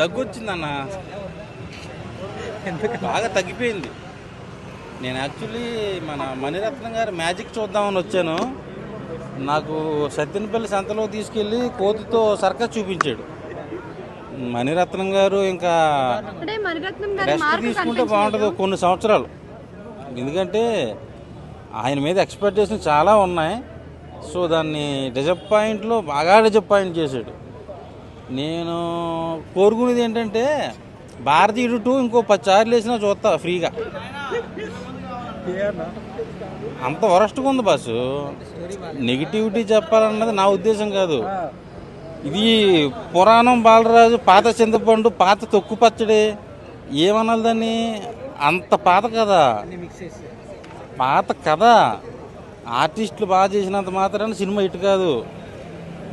దగ్గు వచ్చిందన్న బాగా తగ్గిపోయింది. నేను యాక్చువల్లీ మన మణిరత్నం గారి మ్యాజిక్ చూద్దామని వచ్చాను. నాకు సత్యనపల్లి సంతలో తీసుకెళ్ళి కోతితో సర్కస్ చూపించాడు. మణిరత్నం గారు ఇంకా రెస్ట్ తీసుకుంటే బాగుంటుంది కొన్ని సంవత్సరాలు. ఎందుకంటే ఆయన మీద ఎక్స్పెక్టేషన్ చాలా ఉన్నాయి. సో దాన్ని డిజపాయింట్లో బాగా డిజపాయింట్ చేశాడు. నేను కోరుకునేది ఏంటంటే భారతీయుడు టూ ఇంకో పది సార్లు వేసినా చూస్తా ఫ్రీగా. అంత వరస్ట్గా ఉంది బస్సు నెగిటివిటీ చెప్పాలన్నది నా ఉద్దేశం కాదు. ఇది పురాణం బాలరాజు పాత చింతపండు పాత తొక్కు పచ్చడి. ఏమనాలి దాన్ని? అంత పాత కదా. పాత కదా ఆర్టిస్టులు బాగా చేసినంత మాత్రాన సినిమా ఇటు కాదు.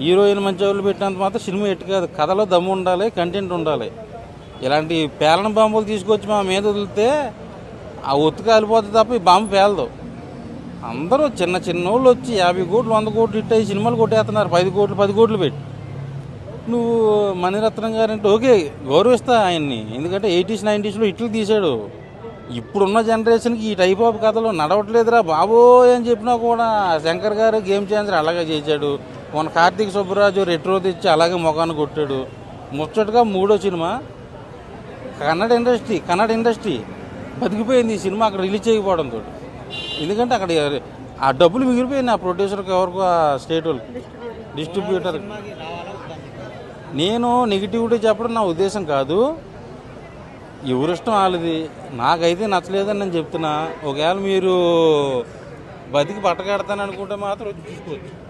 హీరోయిన్ మంచి వాళ్ళు పెట్టినంత మాత్రం సినిమా ఎట్టు కాదు. కథలో దమ్ము ఉండాలి కంటెంట్ ఉండాలి. ఇలాంటి పేలన బాంబులు తీసుకొచ్చి మా మీద వదిలితే ఆ ఒత్తు కాలిపోతుంది తప్ప ఈ బాంబు పేలదు. అందరూ చిన్న చిన్న వాళ్ళు వచ్చి యాభై కోట్లు వంద కోట్లు ఇట్ సినిమాలు కొట్టేస్తున్నారు. పది కోట్లు పది కోట్లు పెట్టి. నువ్వు మణిరత్నం గారంటే ఓకే గౌరవిస్తా ఆయన్ని. ఎందుకంటే ఎయిటీస్ నైంటీస్లో ఇట్లు తీశాడు. ఇప్పుడున్న జనరేషన్కి ఈ టైప్ ఆఫ్ కథలు నడవట్లేదురా బాబోయ్ అని చెప్పినా కూడా శంకర్ గారు గేమ్ చేంజర్ అలాగే చేశాడు. మన కార్తీక్ సుబ్బరాజు రెట్రో తెచ్చి అలాగే మొఖాన్ని కొట్టాడు. ముచ్చటగా మూడో cinema. Kannada industry Kannada industry బతికిపోయింది ఈ సినిమా అక్కడ రిలీజ్ చేయకపోవడంతో. ఎందుకంటే అక్కడ ఆ డబ్బులు మిగిలిపోయింది ఆ ప్రొడ్యూసర్కి ఎవరికో ఆ స్టేట్ వాళ్ళకి. డిస్ట్రిబ్యూటర్ నేను నెగిటివిటీ చెప్పడం నా ఉద్దేశం కాదు. ఎవరిష్టం వాళ్ళది? నాకైతే నచ్చలేదని నేను చెప్తున్నా. ఒకవేళ మీరు బతికి పట్టకడతాను అనుకుంటే మాత్రం వచ్చి చూసుకోవచ్చు.